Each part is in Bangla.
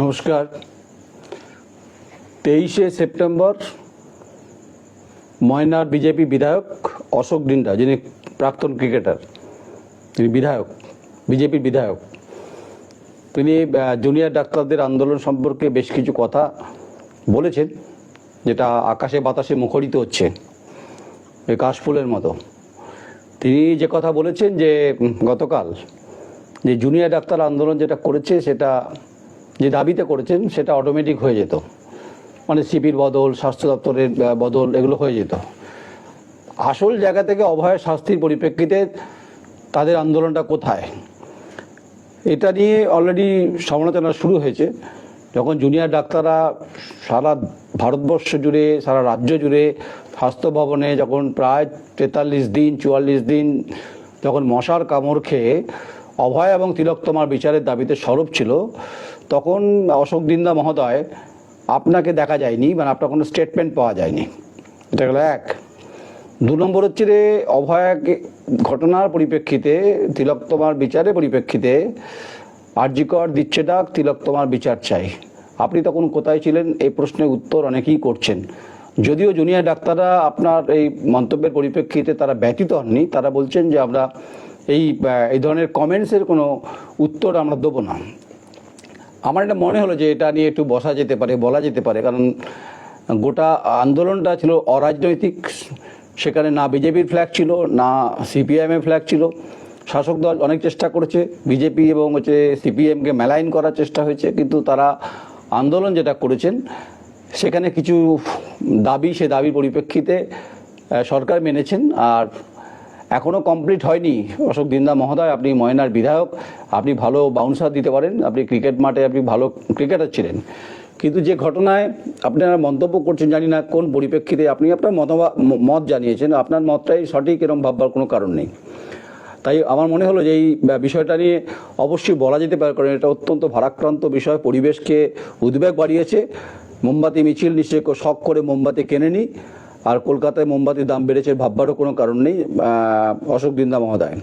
নমস্কার। তেইশে সেপ্টেম্বর ময়নার বিজেপি বিধায়ক অশোক ডিন্ডা, যিনি প্রাক্তন ক্রিকেটার, তিনি বিধায়ক, বিজেপির বিধায়ক। তিনি জুনিয়র ডাক্তারদের আন্দোলন সম্পর্কে বেশ কিছু কথা বলেছেন, যেটা আকাশে বাতাসে মুখরিত হচ্ছে এই কাশফুলের মতো। তিনি যে কথা বলেছেন যে গতকাল যে জুনিয়র ডাক্তার আন্দোলন যেটা করেছে, সেটা যে দাবিতে করেছেন, সেটা অটোমেটিক হয়ে যেত। মানে সিপির বদল, স্বাস্থ্য দপ্তরের বদল, এগুলো হয়ে যেত। আসল জায়গা থেকে অভয় শাস্তির পরিপ্রেক্ষিতে তাদের আন্দোলনটা কোথায়? এটা নিয়ে অলরেডি সমালোচনা শুরু হয়েছে। যখন জুনিয়র ডাক্তাররা সারা ভারতবর্ষ জুড়ে, সারা রাজ্য জুড়ে স্বাস্থ্য ভবনে যখন প্রায় তেতাল্লিশ দিন, চুয়াল্লিশ দিন যখন মশার কামড় খেয়ে অভয় এবং তিলোত্তমার বিচারের দাবিতে সরব ছিল তখন অশোক দিন্দা মহোদয় আপনাকে দেখা যায়নি মানে আপনার কোনো স্টেটমেন্ট পাওয়া যায়নি। এটা গেল এক। দু নম্বর হচ্ছে যে, অভয়াকে ঘটনার পরিপ্রেক্ষিতে তিলকতমার বিচারের পরিপ্রেক্ষিতে আরজিকর দিচ্ছে ডাক তিলকতমার বিচার চাই। আপনি তখন কোথায় ছিলেন? এই প্রশ্নের উত্তর অনেকেই করছেন। যদিও জুনিয়র ডাক্তাররা আপনার এই মন্তব্যের পরিপ্রেক্ষিতে তারা ব্যতীত হননি, তারা বলছেন যে আমরা এই এই ধরনের কমেন্টসের কোনো উত্তর আমরা দেবো না। আমার এটা মনে হলো যে এটা নিয়ে একটু বসা যেতে পারে, বলা যেতে পারে, কারণ গোটা আন্দোলনটা ছিল অরাজনৈতিক। সেখানে না বিজেপির ফ্ল্যাগ ছিল, না সিপিআইএমের ফ্ল্যাগ ছিল। শাসক দল অনেক চেষ্টা করেছে, বিজেপি এবং হচ্ছে সিপিএমকে মেলাইন করার চেষ্টা হয়েছে, কিন্তু তারা আন্দোলন যেটা করেছেন, সেখানে কিছু দাবি, সে দাবির পরিপ্রেক্ষিতে সরকার মেনেছেন। আর এখনও কমপ্লিট হয়নি। অশোক দিন্দা মহোদয়, আপনি ময়নার বিধায়ক, আপনি ভালো বাউন্সার দিতে পারেন, আপনি ক্রিকেট মাঠে আপনি ভালো ক্রিকেটার ছিলেন। কিন্তু যে ঘটনায় আপনারা মন্তব্য করছেন, জানি না কোন পরিপ্রেক্ষিতে, আপনি আপনার মত জানিয়েছেন, আপনার মতটাই সঠিক এরম ভাববার কোনো কারণ নেই। তাই আমার মনে হলো যে এই বিষয়টা নিয়ে অবশ্যই বলা যেতে পারে, কারণ এটা অত্যন্ত ভারাক্রান্ত বিষয়, পরিবেশকে উদ্বেগ বাড়িয়েছে। মোমবাতি, মিছিল নিশ্চয়ই শখ করে মোমবাতি কেনেনি। আর কলকাতায় মোমবাতির দাম বেড়েছে ভাববারও কোনো কারণ নেই অশোক দিন্দা মহোদয়।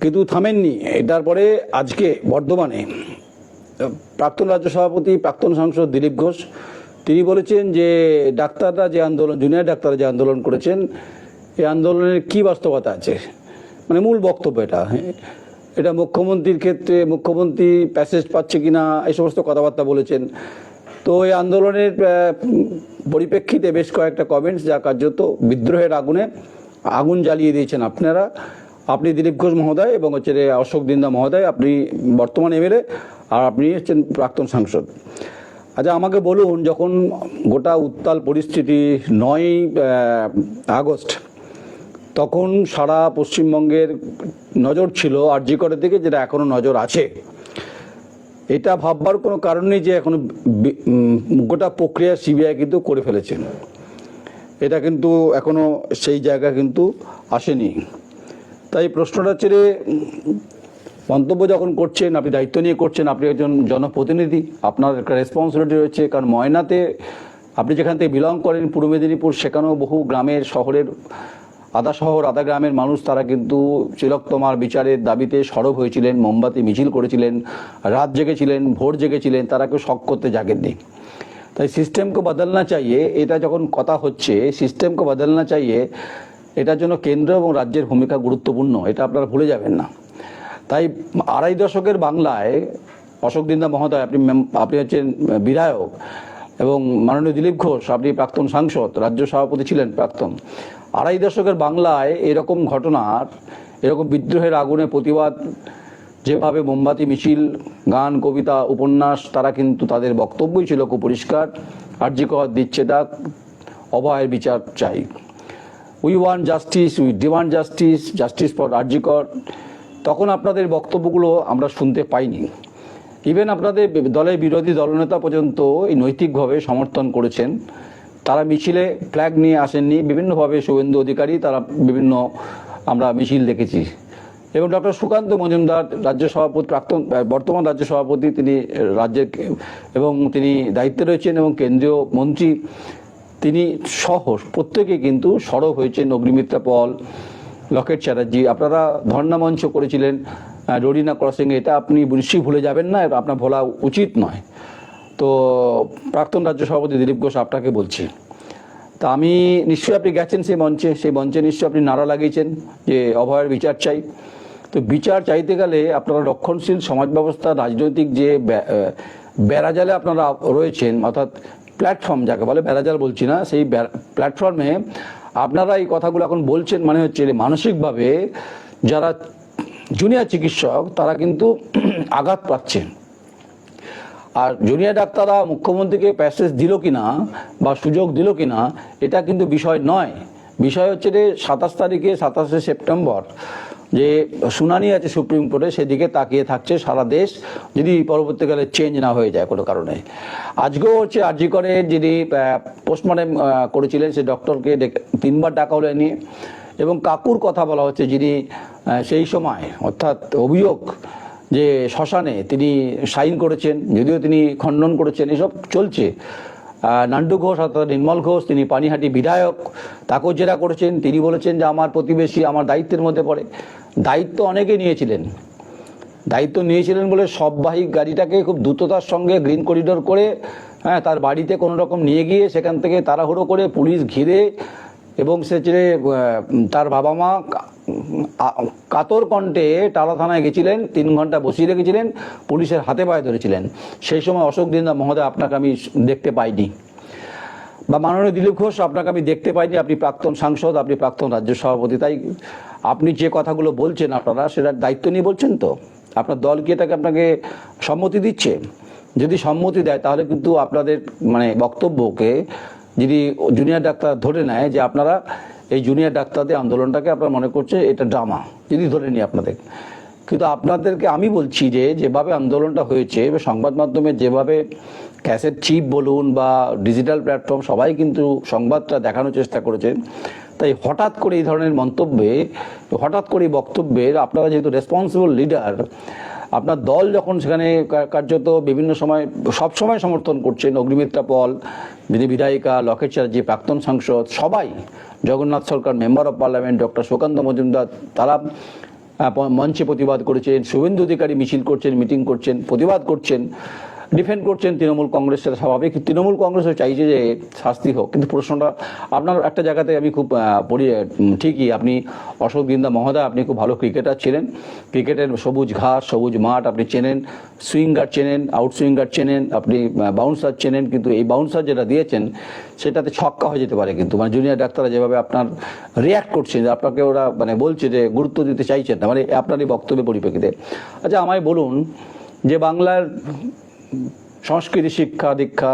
কিন্তু থামেননি। এটার পরে আজকে বর্ধমানে প্রাক্তন রাজ্য সভাপতি, প্রাক্তন সাংসদ দিলীপ ঘোষ, তিনি বলেছেন যে ডাক্তাররা যে আন্দোলন, জুনিয়র ডাক্তাররা যে আন্দোলন করেছেন এই আন্দোলনের কি বাস্তবতা আছে? মানে মূল বক্তব্য এটা। এটা মুখ্যমন্ত্রীর ক্ষেত্রে মুখ্যমন্ত্রী প্যাসেজ পাচ্ছে কিনা, এই সমস্ত কথাবার্তা বলেছেন। তো এই আন্দোলনের পরিপ্রেক্ষিতে বেশ কয়েকটা কমেন্টস যা কার্যত বিদ্রোহের আগুনে আগুন জ্বালিয়ে দিয়েছেন আপনারা। আপনি দিলীপ ঘোষ মহোদয় এবং হচ্ছে অশোক দিন্দা মহোদয়, আপনি বর্তমান এমএলএ আর আপনি হচ্ছেন প্রাক্তন সাংসদ। আচ্ছা আমাকে বলুন, যখন গোটা উত্তাল পরিস্থিতি নয় আগস্ট, তখন সারা পশ্চিমবঙ্গের নজর ছিল আরজিকরের দিকে, যেটা এখনও নজর আছে। এটা ভাববার কোনো কারণ নেই যে এখনও গোটা প্রক্রিয়া সিবিআই কিন্তু করে ফেলেছেন এটা কিন্তু এখনও সেই জায়গা কিন্তু আসেনি। তাই প্রশ্নটা উম, মন্তব্য যখন করছেন আপনি দায়িত্ব নিয়ে করছেন আপনি একজন জনপ্রতিনিধি আপনার একটা রেসপন্সিবিলিটি রয়েছে কারণ ময়নাতে আপনি যেখান থেকে বিলং করেন পূর্ব মেদিনীপুর সেখানেও বহু গ্রামের শহরের আধা শহর, আধা গ্রামের মানুষ তারা কিন্তু তিলকতমার বিচারের দাবিতে সরব হয়েছিলেন, মোমবাতি, মিছিল করেছিলেন, রাত জেগেছিলেন, ভোর জেগেছিলেন, তারা কেউ শখ করতে জাগেননি। তাই সিস্টেমকে বদলনা চাইয়ে এটা যখন কথা হচ্ছে সিস্টেমকে বদলনা চাইয়ে এটার জন্য কেন্দ্র এবং রাজ্যের ভূমিকা গুরুত্বপূর্ণ, এটা আপনারা ভুলে যাবেন না। তাই আড়াই দশকের বাংলায় অশোক দিন্দা মহোদয়, আপনি আপনি হচ্ছেন বিধায়ক এবং মাননীয় দিলীপ ঘোষ, আপনি প্রাক্তন সাংসদ, রাজ্য সভাপতি ছিলেন প্রাক্তন। আড়াই দশকের বাংলায় এরকম ঘটনার এরকম বিদ্রোহের আগুনে প্রতিবাদ, যেভাবে মোমবাতি, মিছিল, গান, কবিতা, উপন্যাস, তারা কিন্তু তাদের বক্তব্যই ছিল খুব পরিষ্কার। আর্যিকর দিচ্ছে ডাক অভয়ের বিচার চাই। We want justice we demand justice justice for RG Kar তখন আপনাদের বক্তব্যগুলো আমরা শুনতে পাইনি। ইভেন আপনাদের দলের বিরোধী দলনেতা পর্যন্ত এই নৈতিকভাবে সমর্থন করেছেন। তারা মিছিলে ফ্ল্যাগ নিয়ে আসেননি। বিভিন্নভাবে শুভেন্দু অধিকারী, তারা বিভিন্ন আমরা মিছিল দেখেছি। এবং ডক্টর সুকান্ত মজুমদার, রাজ্য সভাপতি, প্রাক্তন বর্তমান রাজ্য সভাপতি, তিনি রাজ্যের এবং তিনি দায়িত্বে রয়েছেন এবং কেন্দ্রীয় মন্ত্রী। তিনি সহ, প্রত্যেকে কিন্তু সরব হয়েছেন অগ্নিমিত্রা পল, লকেট চ্যাটার্জি। আপনারা ধর্ণা মঞ্চ করেছিলেন রোডিনা ক্রসিং এটা আপনি নিশ্চয়ই ভুলে যাবেন না আপনার ভোলা উচিত নয়। তো প্রাক্তন রাজ্য সভাপতি দিলীপ ঘোষ আপনাকে বলছি। তা আমি নিশ্চয়ই আপনি গেছেন সেই মঞ্চে সেই মঞ্চে নিশ্চয়ই আপনি নারা লাগিয়েছেন যে অভয়ের বিচার চাই। তো বিচার চাইতে গেলে আপনারা রক্ষণশীল সমাজ ব্যবস্থা, রাজনৈতিক যে বেড়াজালে আপনারা রয়েছেন, অর্থাৎ প্ল্যাটফর্ম যাকে বলে বেড়াজাল বলছি না, সেই প্ল্যাটফর্মে আপনারা এই কথাগুলো এখন বলছেন মানে হচ্ছে মানসিকভাবে যারা জুনিয়র চিকিৎসক, তারা কিন্তু আঘাত পাচ্ছেন। আর জুনিয়র ডাক্তাররা মুখ্যমন্ত্রীকে প্যাসেজ দিল কিনা বা সুযোগ দিল কিনা, এটা কিন্তু বিষয় নয়। বিষয় হচ্ছে যে সাতাশ তারিখে, সাতাশে সেপ্টেম্বর যে শুনানি আছে সুপ্রিম কোর্টে, সেদিকে তাকিয়ে থাকছে সারা দেশ, যদি পরবর্তীকালে চেঞ্জ না হয়ে যায় কোনো কারণে। আজকেও হচ্ছে আরজি করে যিনি পোস্টমর্টম করেছিলেন, সে ডক্টরকে তিনবার ডাকা হলে নিয়ে। এবং কাকুর কথা বলা হচ্ছে যিনি সেই সময়, অর্থাৎ অভিযোগ যে শ্মশানে তিনি সাইন করেছেন, যদিও তিনি খণ্ডন করেছেন, এসব চলছে। নান্ডু ঘোষ অর্থাৎ নির্মল ঘোষ, তিনি পানিহাটি বিধায়ক, তাকেও জেরা করেছেন। তিনি বলেছেন যে, আমার প্রতিবেশী আমার দায়িত্বের মধ্যে পড়ে। দায়িত্ব অনেকে নিয়েছিলেন। দায়িত্ব নিয়েছিলেন বলে সববাহী গাড়িটাকে খুব দ্রুততার সঙ্গে গ্রিন করিডোর করে হ্যাঁ তার বাড়িতে কোনো রকম নিয়ে গিয়ে সেখান থেকে তাড়াহুড়ো করে পুলিশ ঘিরে এবং সে যে তার বাবা মা কাতর কণ্ঠে টালা থানায় গেছিলেন, তিন ঘণ্টা বসিয়ে রেখেছিলেন, পুলিশের হাতে পায়ে ধরেছিলেন। সেই সময় অশোক দিন্দা মহোদয় আপনাকে আমি দেখতে পাইনি। বা মাননীয় দিলীপ ঘোষ, আপনাকে আমি দেখতে পাইনি, আপনি প্রাক্তন সাংসদ, আপনি প্রাক্তন রাজ্য সভাপতি, তাই আপনি যে কথাগুলো বলছেন আপনারা সেটার দায়িত্ব নিয়ে বলছেন তো? আপনার দল কি এটাকে আপনাকে সম্মতি দিচ্ছে? যদি সম্মতি দেয়, তাহলে কিন্তু আপনাদের মানে বক্তব্যকে যদি জুনিয়র ডাক্তার ধরে নেয় যে আপনারা এই জুনিয়র ডাক্তারদের আন্দোলনটাকে আপনারা মনে করছে এটা ড্রামা যদি ধরে নিই আপনাদের। কিন্তু আপনাদেরকে আমি বলছি যে, যেভাবে আন্দোলনটা হয়েছে সংবাদ মাধ্যমে যেভাবে ক্যাসেট চিপ বলুন বা ডিজিটাল প্ল্যাটফর্ম সবাই কিন্তু সংবাদটা দেখানোর চেষ্টা করেছেন তাই হঠাৎ করে এই ধরনের মন্তব্যে, হঠাৎ করে এই বক্তব্যের আপনারা যেহেতু রেসপন্সিবল লিডার আপনার দল যখন সেখানে কার্যত বিভিন্ন সময়, সব সময় সমর্থন করছেন, অগ্নিমিত্রা পল যিনি বিধায়িকা, লকেট চ্যাটার্জি, প্রাক্তন সাংসদ, সবাই, Jagannath Sarkar member of parliament, doctor Sukanta Majumdar, তারা মঞ্চে প্রতিবাদ করেছেন, শুভেন্দু অধিকারী মিছিল করছেন, মিটিং করছেন, প্রতিবাদ করছেন। ডিফেন্ড করছেন তৃণমূল কংগ্রেস সেটা স্বাভাবিক। তৃণমূল কংগ্রেসও চাইছে যে শাস্তি হোক। কিন্তু প্রশ্নটা, আপনার একটা জায়গাতে আমি খুব পড়ি ঠিকই আপনি অশোক দিন্দা মহোদয়, আপনি খুব ভালো ক্রিকেটার ছিলেন। ক্রিকেটের সবুজ ঘাস, সবুজ মাঠ আপনি চেনেন, সুইঙ্গার চেনেন, আউট সুইঙ্গার চেনেন, আপনি বাউন্সার চেনেন, কিন্তু এই বাউন্সার যেটা দিয়েছেন, সেটাতে ছক্কা হয়ে যেতে পারে কিন্তু। মানে জুনিয়র ডাক্তাররা যেভাবে আপনার রিয়াক্ট করছেন যে আপনাকে ওরা মানে বলছে যে গুরুত্ব দিতে চাইছেন না মানে আপনার এই বক্তব্যের পরিপ্রেক্ষিতে। আচ্ছা আমায় বলুন যে বাংলার সংস্কৃতি শিক্ষা দীক্ষা,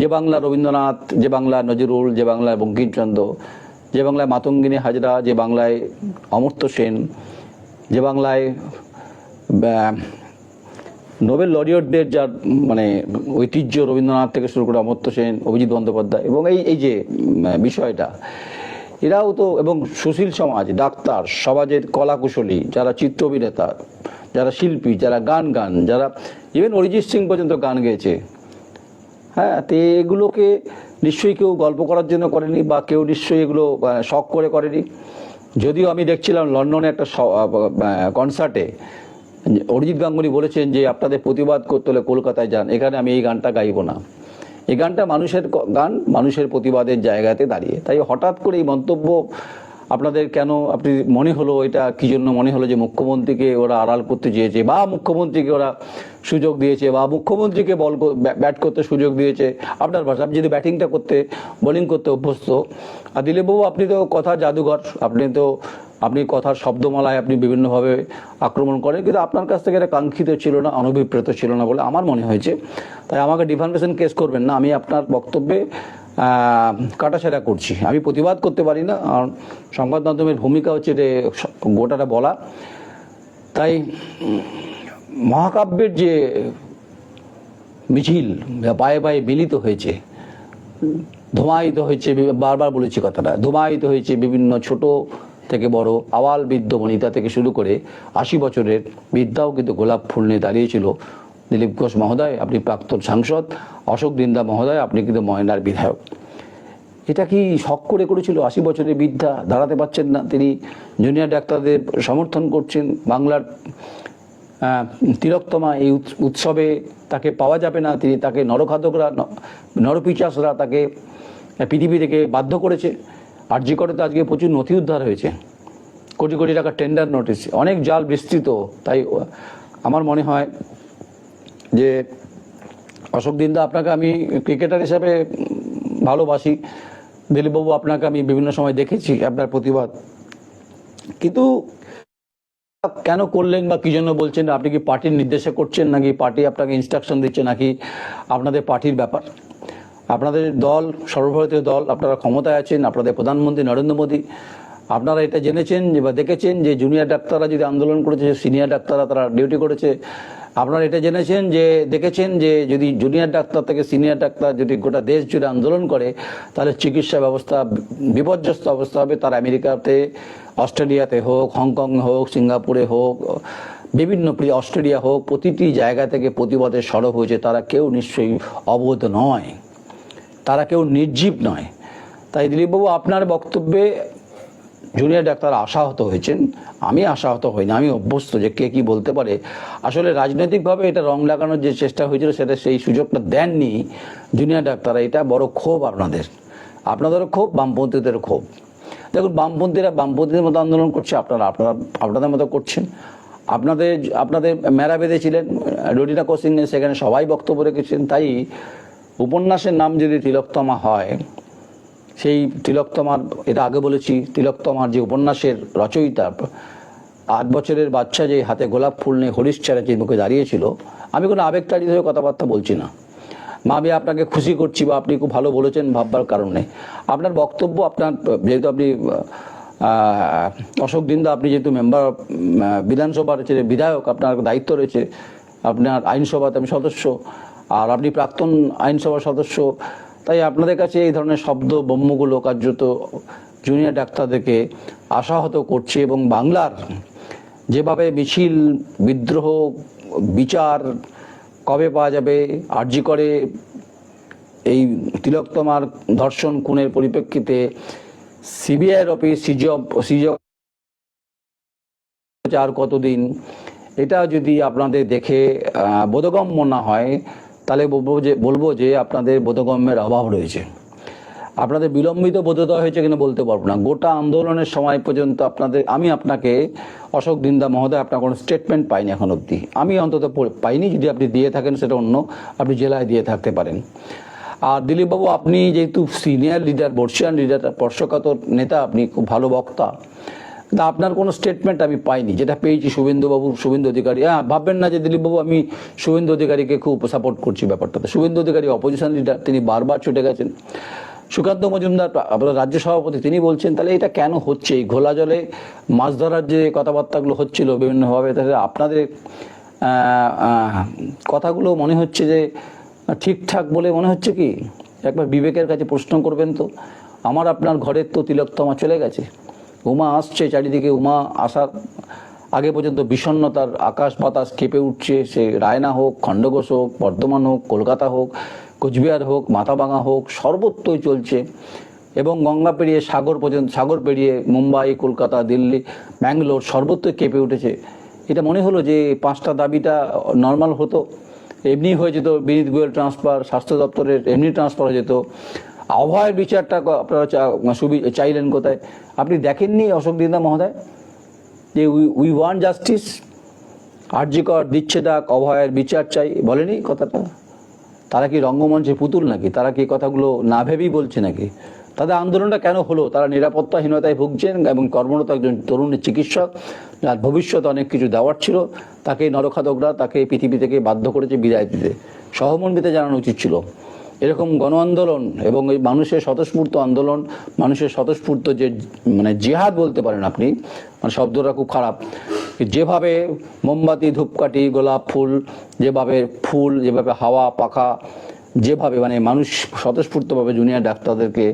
যে বাংলা রবীন্দ্রনাথ, যে বাংলা নজরুল, যে বাংলায় বঙ্কিমচন্দ্র, যে বাংলায় মাতঙ্গিনী হাজরা, যে বাংলায় অমর্ত্য সেন, যে বাংলায় নোবেল লরিয়টদের যার মানে ঐতিহ্য রবীন্দ্রনাথ থেকে শুরু করে অমর্ত্য সেন, অভিজিৎ বন্দ্যোপাধ্যায় এবং এই এই যে বিষয়টা, এরাও তো, এবং সুশীল সমাজ, ডাক্তার, সমাজের কলাকুশলী, যারা চিত্র অভিনেতা যারা শিল্পী, যারা গান গান, যারা ইভেন অরিজিৎ সিং পর্যন্ত গান গেয়েছে। হ্যাঁ তো এগুলোকে নিশ্চয়ই কেউ গল্প করার জন্য করেনি বা কেউ নিশ্চয়ই এগুলো শখ করে করেনি। যদিও আমি দেখছিলাম লন্ডনে একটা কনসার্টে অরিজিৎ গাঙ্গুলি বলেছেন যে, আপনাদের প্রতিবাদ করতে হলে কলকাতায় যান, এখানে আমি এই গানটা গাইবো না। এই গানটা মানুষের গান মানুষের প্রতিবাদের জায়গাতে দাঁড়িয়ে। তাই হঠাৎ করে এই মন্তব্য আপনাদের কেন আপনি মনে হলো এটা? কি জন্য মনে হলো যে মুখ্যমন্ত্রীকে ওরা আড়াল করতে চেয়েছে? বা মুখ্যমন্ত্রীকে ওরা সুযোগ দিয়েছে, বা মুখ্যমন্ত্রীকে বল ব্যাট- করতে সুযোগ দিয়েছে? আপনার ভাষা, আপনি যদি ব্যাটিংটা করতে বোলিং করতে অভ্যস্ত, আর দিলীপবাবু, আপনি তো কথা জাদুঘর, আপনি তো আপনি কথার শব্দমালায় আপনি বিভিন্নভাবে আক্রমণ করেন, কিন্তু আপনার কাছ থেকে এটা কাঙ্ক্ষিত ছিল না, অনভিপ্রেত ছিল না বলে আমার মনে হয়েছে। তাই আমাকে ডিফার্মেশন কেস করবেন না, আমি আপনার বক্তব্যে কাটাছেড়া করছি। আমি প্রতিবাদ করতে পারি না আর সংবাদ মাধ্যমের ভূমিকা হচ্ছে যে গোটাটা বলা। তাই মহাকাব্যের যে মিছিল পায়ে পায়ে মিলিত হয়েছে, ধোমায়িত হয়েছে, বারবার বলেছি কথাটা, ধোমায়িত হয়েছে বিভিন্ন ছোট থেকে বড় আওয়াল বৃদ্ধ বনিতা থেকে শুরু করে আশি বছরের বৃদ্ধাও কিন্তু গোলাপ ফুল নিয়ে দাঁড়িয়েছিল। দিলীপ ঘোষ মহোদয়, আপনি প্রাক্তন সাংসদ। অশোক দিন্দা মহোদয়, আপনি কিন্তু ময়নার বিধায়ক। এটা কি শখ করে করেছিল আশি বছরের বৃদ্ধা? দাঁড়াতে পারছেন না তিনি। জুনিয়র ডাক্তারদের সমর্থন করছেন। বাংলার তিলোত্তমা এই উৎস- উৎসবে তাকে পাওয়া যাবে না। তিনি তাকে নরখাদকরা নরপিচাসরা তাকে পৃথিবী থেকে বাধ্য করেছে। আর যে করে তো আজকে প্রচুর নথি উদ্ধার হয়েছে। কোটি কোটি টাকা টেন্ডার নোটিশ অনেক জাল বিস্তৃত। তাই আমার মনে হয় যে অশোক দিন্দা আপনাকে আমি ক্রিকেটার হিসাবে ভালোবাসি। দিলীপবাবু আপনাকে আমি বিভিন্ন সময় দেখেছি আপনার প্রতিবাদ। কিন্তু কেন করলেন বা কি জন্য বলছেন? আপনি কি পার্টির নির্দেশে করছেন নাকি পার্টি আপনাকে ইনস্ট্রাকশন দিচ্ছে নাকি আপনাদের পার্টির ব্যাপার? আপনাদের দল, সর্বভারতীয় দল, আপনারা ক্ষমতায় আছেন, আপনাদের প্রধানমন্ত্রী নরেন্দ্র মোদী, আপনারা এটা জেনেছেন যে বা দেখেছেন যে জুনিয়র ডাক্তাররা যদি আন্দোলন করেছে সিনিয়র ডাক্তাররা তারা ডিউটি করেছে। আপনারা এটা জেনেছেন যে, দেখেছেন যে যদি জুনিয়র ডাক্তার থেকে সিনিয়র ডাক্তার যদি গোটা দেশ জুড়ে আন্দোলন করে, তাহলে চিকিৎসা ব্যবস্থা বিপর্যস্ত অবস্থা হবে। তার আমেরিকাতে, অস্ট্রেলিয়াতে হোক হংকং হোক, সিঙ্গাপুরে হোক, বিভিন্ন অস্ট্রেলিয়া হোক, প্রতিটি জায়গা থেকে প্রতিবাদের সরব হয়েছে। তারা কেউ নিশ্চয়ই অবোধ নয়। তারা কেউ নির্জীব নয়। তাই দিলীপবাবু, আপনার বক্তব্যে জুনিয়র ডাক্তার আশাহত হয়েছেন। আমি আশাহত হইনি, আমি অভ্যস্ত যে কে কি বলতে পারে। আসলে রাজনৈতিকভাবে এটা রং লাগানোর যে চেষ্টা হয়েছিল, সেটা সেই সুযোগটা দেননি জুনিয়র ডাক্তাররা এটা বড় ক্ষোভ আপনাদের। আপনাদেরও ক্ষোভ, বামপন্থীদেরও ক্ষোভ। দেখুন, বামপন্থীরা বামপন্থীদের মতো আন্দোলন করছে, আপনারা আপনারা, আপনাদের মতো করছেন। আপনাদের আপনাদের মেরা বেঁধেছিলেন রোডিনা কোসিং সেখানে সবাই বক্তব্য রেখেছেন, তাই উপন্যাসের নাম যদি তিলোত্তমা হয়, সেই তিলকতমার এটা আগে বলেছি তিলকতমার যে উপন্যাসের রচয়িতা, আট বছরের বাচ্চা যে হাতে গোলাপ ফুল নিয়ে হরিশ চ্যাটার্জির মুখে দাঁড়িয়েছিল, আমি কোনো আবেগতাড়িত হয়ে কথাবার্তা বলছি না। মা, আমি আপনাকে খুশি করছি বা আপনি খুব ভালো বলেছেন ভাববার কারণে আপনার বক্তব্য, আপনার, যেহেতু আপনি অশোক দিন্দা, আপনি যেহেতু মেম্বার বিধানসভার বিধায়ক, আপনার দায়িত্ব রয়েছে, আপনার আইনসভাতে আমি সদস্য আর আপনি প্রাক্তন আইনসভার সদস্য, তাই আপনাদের কাছে এই ধরনের শব্দ ব্রহ্মগুলো কার্যত জুনিয়র ডাক্তারদেরকে আশাহত করছে এবং বাংলার যেভাবে মিছিল, বিদ্রোহ, বিচার কবে পাওয়া যাবে আর্জি করে এই তিলোত্তমার ধর্ষণ খুনের পরিপ্রেক্ষিতে সিবিআইয়ের অফিস সিজব সিজব আর কতদিন, এটা যদি আপনাদের দেখে বোধগম্য না হয় তাহলে বলব যে বলব যে আপনাদের বোধগম্যের অভাব রয়েছে। আপনাদের বিলম্বিত বোধতা হয়েছে কিনা বলতে পারব না। গোটা আন্দোলনের সময় পর্যন্ত আপনাদের, আমি আপনাকে, অশোক দিন্দা মহোদয়, আপনার কোনো স্টেটমেন্ট পাইনি এখন অবধি। আমি অন্তত পাইনি, যদি আপনি দিয়ে থাকেন সেটা অন্য, আপনি জেলায় দিয়ে থাকতে পারেন। আর দিলীপবাবু, আপনি যেহেতু সিনিয়র লিডার বর্ষিয়ান লিডার স্পর্শকাতর নেতা, আপনি খুব ভালো বক্তা। কিন্তু আপনার কোনো স্টেটমেন্ট আমি পাইনি। যেটা পেয়েছি শুভেন্দুবাবু, শুভেন্দু অধিকারী। হ্যাঁ ভাববেন না যে দিলীপবাবু, আমি শুভেন্দু অধিকারীকে খুব সাপোর্ট করছি ব্যাপারটাতে শুভেন্দু অধিকারী অপোজিশন লিডার তিনি বারবার ছুটে গেছেন। সুকান্ত মজুমদার, আপনার রাজ্য সভাপতি, তিনি বলছেন, তাহলে এটা কেন হচ্ছে? এই ঘোলা জলে মাছ ধরার যে কথাবার্তাগুলো হচ্ছিল বিভিন্নভাবে, তাহলে আপনাদের কথাগুলো মনে হচ্ছে যে ঠিকঠাক বলে মনে হচ্ছে কি? একবার বিবেকের কাছে প্রশ্ন করবেন তো। আমার আপনার ঘরের তো তিলকতমা চলে গেছে। উমা আসছে, চারিদিকে উমা আসার আগে পর্যন্ত বিষণ্ণতার আকাশ বাতাস কেঁপে উঠছে। সে রায়না হোক, খণ্ডঘোষ হোক, বর্ধমান হোক, কলকাতা হোক, কোচবিহার হোক, মাথাভাঙা হোক, সর্বত্রই চলছে। এবং গঙ্গা পেরিয়ে সাগর পর্যন্ত, সাগর পেরিয়ে মুম্বাই, কলকাতা, দিল্লি, ব্যাঙ্গালোর সর্বত্রই কেঁপে উঠেছে। এটা মনে হলো যে পাঁচটা দাবিটা নর্মাল হতো। এমনি হয়ে যেত বিনীত গোয়েল ট্রান্সফার স্বাস্থ্য দপ্তরের এমনি ট্রান্সফার হয়ে যেত। আবহাওয়ার বিচারটা আপনারা সুবি- চাইলেন কোথায়? আপনি দেখেননি অশোক দিন্দা মহোদয়? যে উই ওয়ান জাস্টিস আর্যিকর দিচ্ছে ডাক অভয়ের বিচার চাই, বলেনি কথাটা? তারা কি রঙ্গমঞ্চে পুতুল নাকি? তারা কি কথাগুলো না ভেবেই বলছে নাকি? তাদের আন্দোলনটা কেন হলো? তারা নিরাপত্তাহীনতায় ভুগছেন এবং কর্মরত একজন তরুণী চিকিৎসক, যার ভবিষ্যতে অনেক কিছু দেওয়ার ছিল, তাকে নরখাদকরা তাকে পৃথিবী থেকে বাধ্য করেছে বিদায় দিতে। সহমর্মিতা জানানো উচিত ছিল। এরকম গণ আন্দোলন এবং এই মানুষের স্বতঃস্ফূর্ত আন্দোলন, মানুষের স্বতঃস্ফূর্ত যে মানে জেহাদ বলতে পারেন আপনি মানে শব্দটা খুব খারাপ। যেভাবে মোমবাতি, ধূপকাঠি, গোলাপ ফুল, যেভাবে ফুল, যেভাবে হাওয়া, পাখা, যেভাবে মানে মানুষ স্বতঃস্ফূর্তভাবে জুনিয়র ডাক্তারদেরকে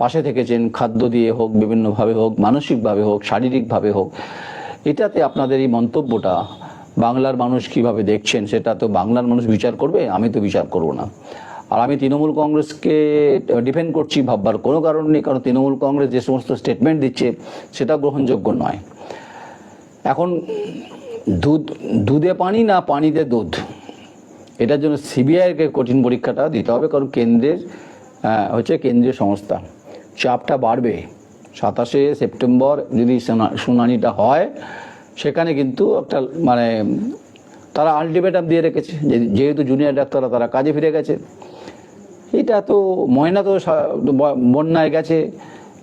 পাশে থেকেছেন, খাদ্য দিয়ে হোক, বিভিন্নভাবে হোক, মানসিকভাবে হোক, শারীরিকভাবে হোক, এটাতে আপনাদের এই মন্তব্যটা বাংলার মানুষ কীভাবে দেখছেন, সেটা তো বাংলার মানুষ বিচার করবে, আমি তো বিচার করব না। আর আমি তৃণমূল কংগ্রেসকে ডিফেন্ড করছি ভাববার কোনো কারণ নেই, কারণ তৃণমূল কংগ্রেস যে সমস্ত স্টেটমেন্ট দিচ্ছে, সেটা গ্রহণযোগ্য নয়। এখন দুধ, দুধে পানি না পানিতে দুধ? এটার জন্য সিবিআইকে কঠিন পরীক্ষাটা দিতে হবে, কারণ কেন্দ্রের হচ্ছে কেন্দ্রীয় সংস্থা। চাপটা বাড়বে। সাতাশে সেপ্টেম্বর যদি শুনানিটা হয়, সেখানে কিন্তু একটা মানে তারা আলটিমেটাম দিয়ে রেখেছে যেহেতু জুনিয়র ডাক্তাররা তারা কাজে ফিরে গেছে। এটা তো ময়না তো বন্যায় গেছে।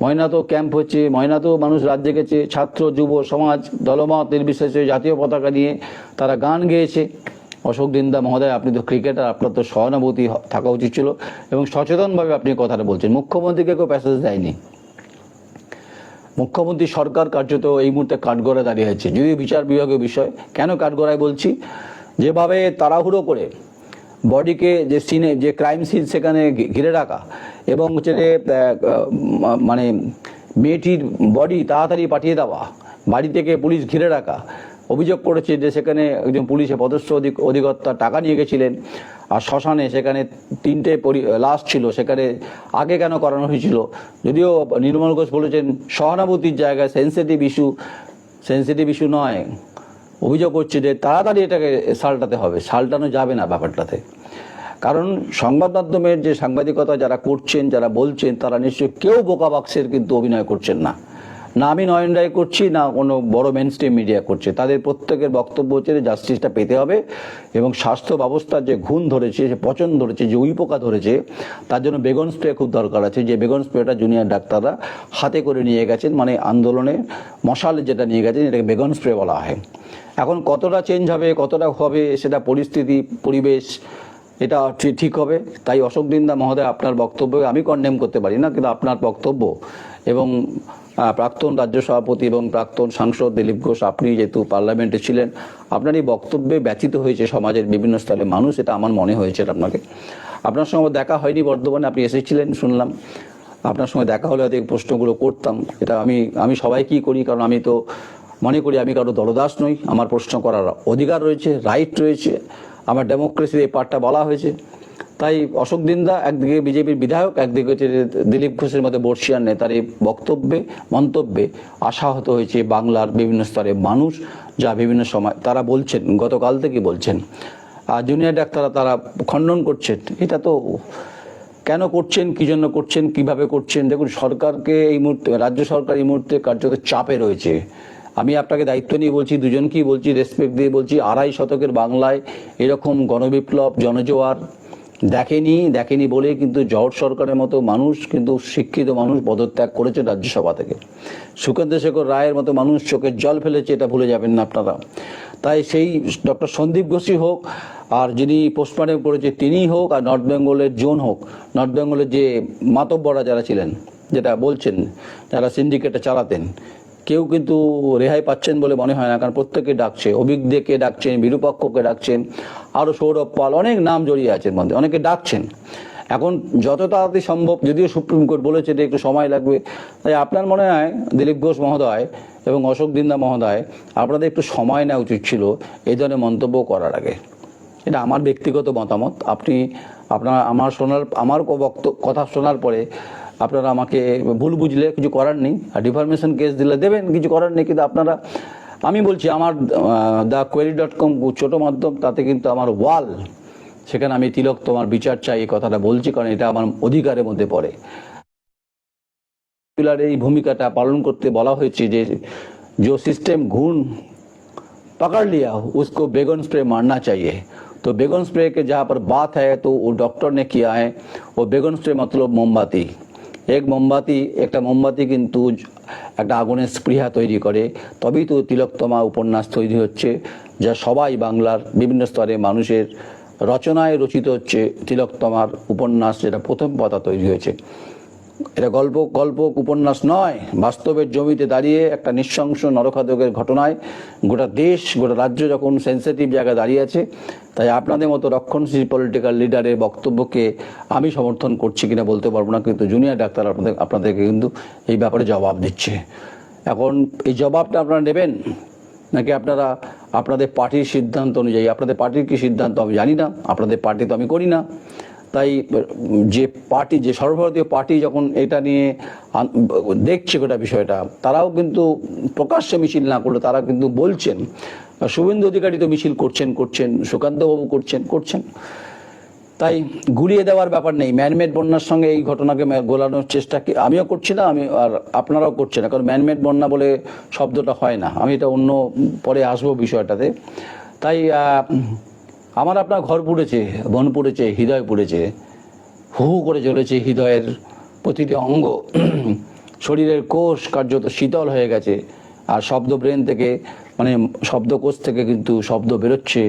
ময়না তো ক্যাম্প হচ্ছে, ময়না তো মানুষ রাজ্যে গেছে, ছাত্র, যুব, সমাজ, দলমত, নির্বিশেষে জাতীয় পতাকা নিয়ে তারা গান গেয়েছে। অশোক দিন্দা মহোদয়, আপনি তো ক্রিকেটার আপনার তো সহানুভূতি থাকা উচিত ছিল এবং সচেতনভাবে আপনি কথাটা বলছেন। মুখ্যমন্ত্রীকে কেউ প্যাসেজ দেয়নি। মুখ্যমন্ত্রী সরকার কার্যত এই মুহূর্তে কাঠগড়ায় দাঁড়িয়ে আছে। যদিও বিচার বিভাগীয় বিষয়, কেন কাঠগড়ায় বলছি? যেভাবে তাড়াহুড়ো করে বডিকে যে সিনে যে ক্রাইম সিন সেখানে ঘিরে রাখা এবং হচ্ছে যে, মানে মেয়েটির বডি তাড়াতাড়ি পাঠিয়ে দেওয়া বাড়ি থেকে পুলিশ ঘিরে রাখা। অভিযোগ করেছে যে সেখানে একজন পুলিশে পদস্থ অধিক- অধিকর্তা টাকা নিয়ে গেছিলেন আর শ্মশানে সেখানে তিনটে পরি লাশ ছিল সেখানে আগে কেন করানো হয়েছিল? যদিও নির্মল ঘোষ বলেছেন সহানুভূতির জায়গায় সেন্সিটিভ ইস্যু সেন্সিটিভ ইস্যু নয়। অভিযোগ করছে যে তাড়াতাড়ি এটাকে সালটাতে হবে সালটানো যাবে না ব্যাপারটাতে। কারণ সংবাদ মাধ্যমের যে সাংবাদিকতা যারা করছেন, যারা বলছেন, তারা নিশ্চয়ই কেউ বোকা বাক্সের কিন্তু অভিনয় করছেন না। না আমি নয়ন রায় করছি, না কোনো বড় মেন স্ট্রিম মিডিয়া করছে। তাদের প্রত্যেকের বক্তব্য হচ্ছে যে জাস্টিসটা পেতে হবে এবং স্বাস্থ্য ব্যবস্থার যে ঘুণ ধরেছে, যে পচন ধরেছে, যে উইপোকা ধরেছে, তার জন্য বেগন স্প্রে খুব দরকার আছে। যে বেগন স্প্রেটা জুনিয়র ডাক্তাররা হাতে করে নিয়ে গেছেন মানে আন্দোলনে মশাল যেটা নিয়ে গেছেন, এটাকে বেগন স্প্রে বলা হয়। এখন কতটা চেঞ্জ হবে, কতটা হবে, সেটা পরিস্থিতি, পরিবেশ এটা ঠিক হবে। তাই অশোক দিন্দা মহোদয়, আপনার বক্তব্য আমি কন্ডেম করতে পারি না, কিন্তু আপনার বক্তব্য এবং প্রাক্তন রাজ্য সভাপতি এবং প্রাক্তন সাংসদ দিলীপ ঘোষ, আপনি যেহেতু পার্লামেন্টে ছিলেন আপনার এই বক্তব্যে ব্যথিত হয়েছে সমাজের বিভিন্ন স্তরে মানুষ, এটা আমার মনে হয়েছে আপনাকে। আপনার সঙ্গে দেখা হয়নি বর্ধমানে, আপনি এসেছিলেন, শুনলাম। আপনার সঙ্গে দেখা হলে হয়তো এই প্রশ্নগুলো করতাম, এটা আমি আমি সবাইকেই করি, কারণ আমি তো মনে করি আমি কারও দলদাস নই, আমার প্রশ্ন করার অধিকার রয়েছে রাইট রয়েছে। আমার ডেমোক্রেসির এই পার্টটা বলা হয়েছে। তাই অশোক দিন্দা, একদিকে বিজেপির বিধায়ক, একদিকে হচ্ছে দিলীপ ঘোষের মতো বর্ষিয়ার নেতার এই বক্তব্যে, মন্তব্যে আশাহত হয়েছে বাংলার বিভিন্ন স্তরে মানুষ যা বিভিন্ন সময় তারা বলছেন, গতকাল থেকে বলছেন। আর জুনিয়র ডাক্তাররা তারা খণ্ডন করছেন। এটা তো কেন করছেন, কি জন্য করছেন, কীভাবে করছেন? দেখুন, সরকারকে এই মুহূর্তে, রাজ্য সরকার এই মুহূর্তে কার্যত চাপে রয়েছে। আমি আপনাকে দায়িত্ব নিয়ে বলছি, দুজনকেই বলছি রেসপেক্ট দিয়ে বলছি, আড়াই শতকের বাংলায় এরকম গণবিপ্লব, জনজোয়ার দেখেনি দেখেনি বলে কিন্তু জহর সরকারের মতো মানুষ, কিন্তু শিক্ষিত মানুষ পদত্যাগ করেছে রাজ্যসভা থেকে। সুখেন্দ্র শেখর রায়ের মতো মানুষ চোখের জল ফেলেছে, এটা ভুলে যাবেন না আপনারা। তাই সেই ডক্টর সন্দীপ ঘোষই হোক, আর যিনি পোস্টমর্টম করেছে তিনিই হোক, আর নর্থ বেঙ্গলের জোন হোক নর্থ বেঙ্গলের যে মাতব্বরা যারা ছিলেন, যেটা বলছেন, যারা সিন্ডিকেটে চালাতেন কেউ কিন্তু রেহাই পাচ্ছেন বলে মনে হয় না, কারণ প্রত্যেকে ডাকছে অভিজ্ঞকে ডাকছেন, বিরূপক্ষকে ডাকছেন আরও সৌরভ পাল, অনেক নাম জড়িয়ে আছেন মধ্যে, অনেকে ডাকছেন। এখন যত তাড়াতাড়ি সম্ভব, যদিও সুপ্রিম কোর্ট বলেছে যে একটু সময় লাগবে, তাই আপনার মনে হয় দিলীপ ঘোষ মহোদয় এবং অশোক দিন্দা মহোদয়, আপনাদের একটু সময় নেওয়া উচিত ছিল এই ধরনের মন্তব্য করার আগে? এটা আমার ব্যক্তিগত মতামত, আপনি আপনার, আমার শোনার, আমার কথা শোনার পরে আপনারা আমাকে ভুল বুঝলে কিছু করার নেই আর ডিফরমেশন কেস দিলে দেবেন কিছু করার নেই কিন্তু আপনারা আমি বলছি আমার দ্য কোয়েরি ডট কম ছোটো মাধ্যম তাতে কিন্তু আমার ওয়াল সেখানে আমি তিলক তোমার বিচার চাই এই কথাটা বলছি কারণ এটা আমার অধিকারের মধ্যে পড়ে পিলার এই ভূমিকাটা পালন করতে বলা হয়েছে যে जो सिस्टम घून पकड़ लिया उसको बेगन स्प्रे मारना चाहिए तो बेगन स्प्रे के जहाँ पर बात है तो वो डॉक्टर ने किया है वो बेगन स्प्रे मतलब মোমবাতি এক মোমবাতি, একটা মোমবাতি কিন্তু একটা আগুনের স্পৃহা তৈরি করে। তবেই তো তিলকতমা উপন্যাস তৈরি হচ্ছে, যা সবাই বাংলার বিভিন্ন স্তরে মানুষের রচনায় রচিত হচ্ছে তিলকতমার উপন্যাস, যেটা প্রথম পাতা তৈরি হয়েছে। এটা গল্প গল্প উপন্যাস নয়। বাস্তবের জমিতে দাঁড়িয়ে একটা নৃশংস নরখাদকের ঘটনায় গোটা দেশ, গোটা রাজ্য যখন সেন্সিটিভ জায়গায় দাঁড়িয়ে আছে, তাই আপনাদের মতো রক্ষণশীল পলিটিক্যাল লিডারের বক্তব্যকে আমি সমর্থন করছি কিনা বলতে পারব না, কিন্তু জুনিয়র ডাক্তার আপনাদের, আপনাদেরকে কিন্তু এই ব্যাপারে জবাব দিচ্ছে। এখন এই জবাবটা আপনারা নেবেন? নাকি আপনারা, আপনাদের পার্টির সিদ্ধান্ত অনুযায়ী, আপনাদের পার্টির কি সিদ্ধান্ত আমি জানি না, আপনাদের পার্টি তো আমি করি না। তাই, যে পার্টি, যে সর্বভারতীয় পার্টি যখন এটা নিয়ে দেখছে গোটা বিষয়টা, তারাও কিন্তু প্রকাশ্যে মিছিল না করলে তারা কিন্তু বলছেন, শুভেন্দু অধিকারী তো মিছিল করছেন করছেন, সুকান্তবাবু করছেন করছেন। তাই গুলিয়ে দেওয়ার ব্যাপার নেই, ম্যানমেড বন্যার সঙ্গে এই ঘটনাকে গোলানোর চেষ্টা কি, আমিও করছি না, আমি আর আপনারাও করছেন না, কারণ ম্যানমেড বন্যা বলে শব্দটা হয় না, আমি এটা অন্য পরে আসব বিষয়টাতে। তাই আমার আপনার ঘর পুড়েছে, বন পুড়েছে, হৃদয় পুড়েছে, হু হু করে চলেছে হৃদয়ের প্রতিটি অঙ্গ। শরীরের কোষ কার্যত শীতল হয়ে গেছে, আর শব্দ ব্রেন থেকে মানে শব্দকোষ থেকে কিন্তু শব্দ বেরোচ্ছে,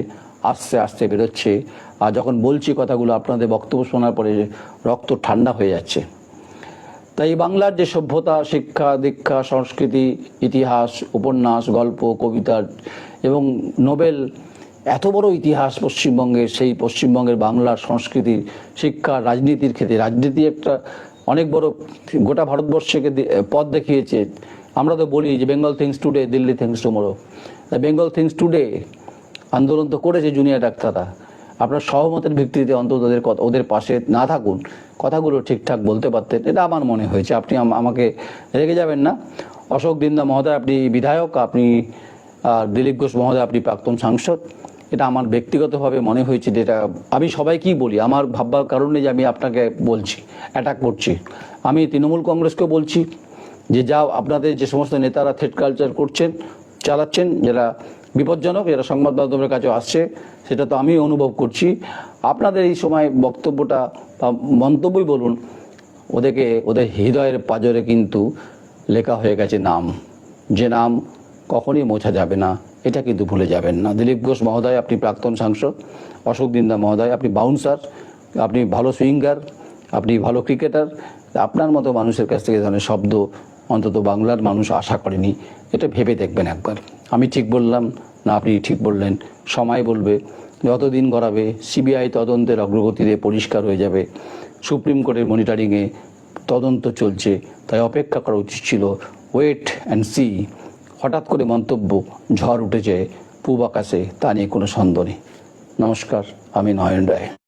আস্তে আস্তে বেরোচ্ছে। আর যখন বলছি কথাগুলো, আপনাদের বক্তব্য শোনার পরে রক্ত ঠান্ডা হয়ে যাচ্ছে। তাই বাংলার যে সভ্যতা, শিক্ষা, দীক্ষা, সংস্কৃতি, ইতিহাস, উপন্যাস, গল্প, কবিতা এবং নোবেল এত বড় ইতিহাস পশ্চিমবঙ্গের, সেই পশ্চিমবঙ্গের বাংলার সংস্কৃতি, শিক্ষা, রাজনীতির ক্ষেত্রে। রাজনীতি একটা অনেক বড় গোটা ভারতবর্ষকে পথ দেখিয়েছে। আমরা তো বলি যে Bengal thinks today Delhi thinks tomorrow Bengal thinks today আন্দোলন তো করেছে জুনিয়র ডাক্তাররা। আপনার সহমতের ভিত্তিতে অন্তত ওদের ওদের পাশে না থাকুন। কথাগুলো ঠিকঠাক বলতে পারতেন, এটা আমার মনে হয়েছে। আপনি আম- আমাকে রেগে যাবেন না। অশোক দিন্দা মহোদয়, আপনি বিধায়ক, আপনি আর দিলীপ ঘোষ মহোদয়, আপনি প্রাক্তন সাংসদ, এটা আমার ব্যক্তিগতভাবে মনে হয়েছে যে এটা, আমি সবাইকেই বলি, আমার ভাববার কারণে যে আমি আপনাকে বলছি অ্যাটাক করছি। আমি তৃণমূল কংগ্রেসকে বলছি যে যা আপনাদের যে সমস্ত নেতারা থ্রেড কালচার করছেন, চালাচ্ছেন, যারা বিপজ্জনক, যারা সংবাদ মাধ্যমের কাছে আসছে, সেটা তো আমি অনুভব করছি। আপনাদের এই সময় বক্তব্যটা বা মন্তব্যই বলুন, ওদেরকে, ওদের হৃদয়ের পাজরে কিন্তু লেখা হয়ে গেছে নাম। যে নাম কখনই মোছা যাবে না। এটা কিন্তু ভুলে যাবেন না। দিলীপ ঘোষ মহোদয়, আপনি প্রাক্তন সাংসদ। অশোক দিন্দা মহোদয়, আপনি বাউন্সার আপনি ভালো সুইঙ্গার আপনি ভালো ক্রিকেটার আপনার মতো মানুষের কাছ থেকে ধরনের শব্দ অন্তত বাংলার মানুষ আশা করেনি, এটা ভেবে দেখবেন একবার। আমি ঠিক বললাম না আপনি ঠিক বললেন। সময় বলবে, যতদিন গড়াবে, সিবিআই তদন্তের অগ্রগতিতে পরিষ্কার হয়ে যাবে। সুপ্রিম কোর্টের মনিটরিংয়ে তদন্ত চলছে, তাই অপেক্ষা করা উচিত ছিল ওয়েট অ্যান্ড সি হঠাৎ করে মন্তব্য, ঝড় উঠেছে, পূব আকাশে, তা নিয়ে কোনো সন্দেহ নেই। নমস্কার, আমি নয়ন রায়।